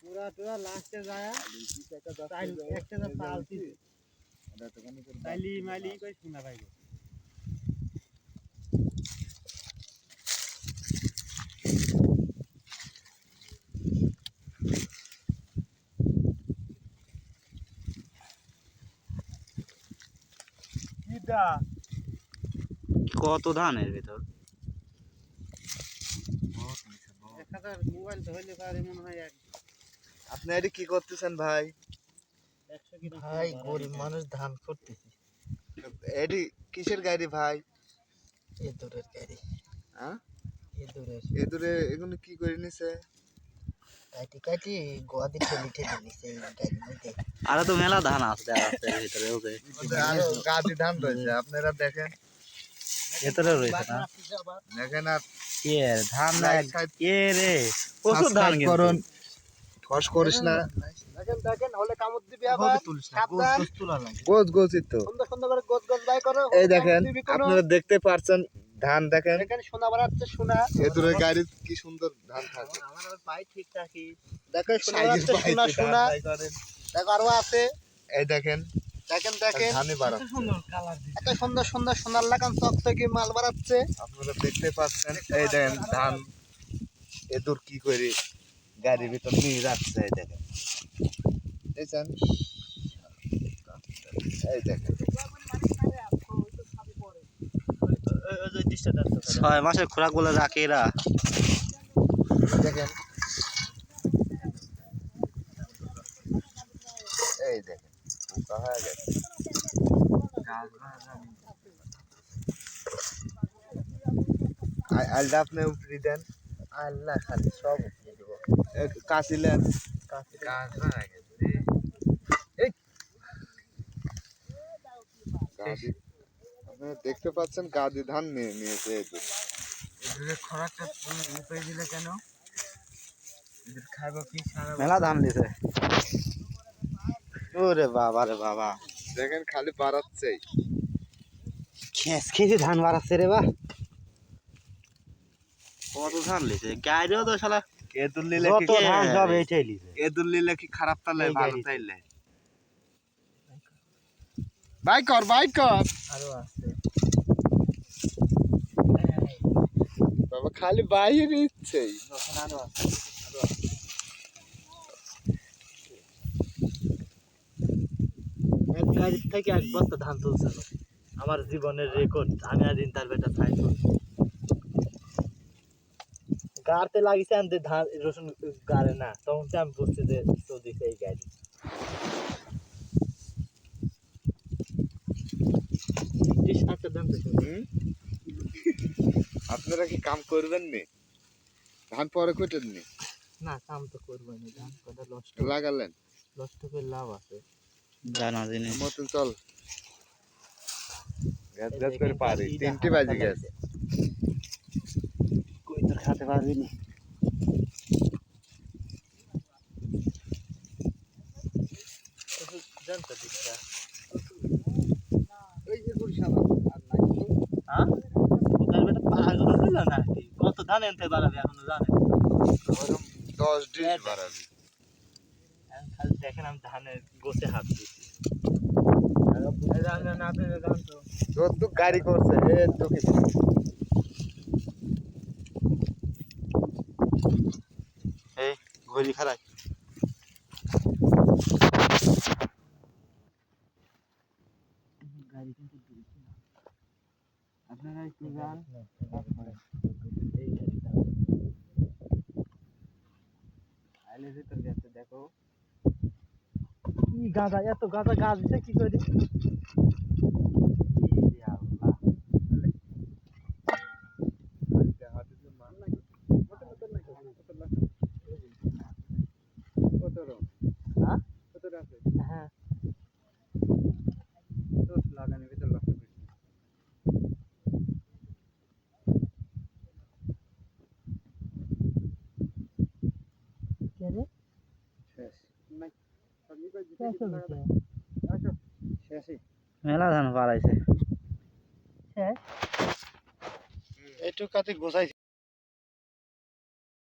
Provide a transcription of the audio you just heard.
পুরা টুরা লাস্টে যায় তাই একটা যা পালতি তাইলি মাইলি কই শোনা পাইব কিটা কত ধান এর ভিতর মোবাইল পারে মনে হয় এক। আপনি এটি কি করতেছেন ভাই? ভাই গরিব মানুষ ধান করতেছি। এটি কিসের গাড়ি ভাই? এ দূরের গাড়ি। হ্যাঁ? এ দূরের। দূরে এগুলো কি করে নিছে? কাটি কাটি গোয়াদি ঠেলি ঠেলি নিছে এই গাড়ির মধ্যে। আরে তো মেলা ধান আছে ভিতরে ওকে। আরও গাদি ধান রয়েছে আপনারা দেখেন। ভিতরে রয়েছে না? দেখেন আর কে ধান না কে রে? প্রচুর ধান করুন। ফস করিস না। দেখেন দেখেন হলে কামড় দিবি আবার। গোছিত তো। সুন্দর সুন্দর করে গোছ গোছ বাই করো। এই দেখেন। আপনারা দেখতে পারছেন ধান দেখেন। এখানে সোনা বাড়াচ্ছে সোনা। দূরে গাড়ি কি সুন্দর ধান থাকে। আমার পাই ঠিক থাকি দেখো সোনা বাড়াচ্ছে সোনা দেখো আরও আছে। এই দেখেন দেখেন দেখেন। ধানই বাড়া সুন্দর কালার দিছে। এত সুন্দর সুন্দর সোনার লাগান চক থেকে মাল বাড়াচ্ছে। আপনারা দেখতে পাচ্ছেন এই দেখেন ধান। এ দূর কি করে গাড়ির ভিতর নিয়ে যাচ্ছে এই দেখেন। দেখছেন এই দেখেন। ওই যে ডিশটা ছয় মাসের খোরাক বলে রাখে এরা। দেখেন এই দেখেন পোকা হয়ে গেছে আলটা আপনি উপরি দেন আল্লাহ খালি সব উঠিয়ে দেবো কাশিলেন গাদি আপনি দেখতে পাচ্ছেন গাদি ধান নিয়ে নিয়েছে এদের খরাকটা উপরে দিলে কেন মেলা ধান দিছে। ওরে বাবা রে বাবা। দেখেন খালি বাড়াচ্ছেই খেস খেসে ধান বাড়াচ্ছে রে বা। কত ধান লিছে? গাড়িও তো শালা দুললিলে কি? ধান সব এইটাই লিছে। দুললিলে কি খারাপ তালে ভালো। তাইলে? বাই কর বাই কর। আরও আছে। বাবা খালি বাইরে ইচ্ছেই তখন আরও আছে। গাড়ির থেকে এক বস্তা ধান তুলছে আমার জীবনের রেকর্ড আমি আর দিন তার বেটা ছাই গাড়তে লাগিছে আমি যে ধান রসুন গাড়ে না তখন তো আমি বুঝছি যে দিছে এই গাড়ি? আপনারা কি কাম করবেন নি? ধান পরে কুটেন নি না কাম তো করবেন ধান কথা নষ্ট লাগালেন? নষ্ট করে লাভ আছে। জানা জিনিস। মতন চল। গ্যাস করে পারি গাড়িটা তিনটি বাজে গ্যাস। কই তোর খাতে পারবি না জানতো ওই যে গুড় আর নাই হ্যাঁ? ওদের বেটা পাগল হলো নাকি? কত ধান এনতে বাড়াবে এখনও জানে। দশ ডিশ বাড়াবি এখন খালি দেখেন আমি ধানের গোছে হাত দিচ্ছি তো গাড়ি করছে এ তো কিছু এই ঘড়ি না। আপনারা একটু যান এই গাড়িটা আইলে ভিতর গেছে দেখো গাঁদা এত গাঁদা গাছ দিতে কি করে ইরে আল্লাহ। কতরো হ্যাঁ? কতটা আছে হ্যাঁ দোষ লাগানোর ভিতর লক্ষ্য করছি কে রে শেষ নাই সবই কই দিতে শেষ কিছু হয়েছে লাগা আসো শেষই মেলা ধান বাড়াইছে শেষ একটু কাতে গোছাইছি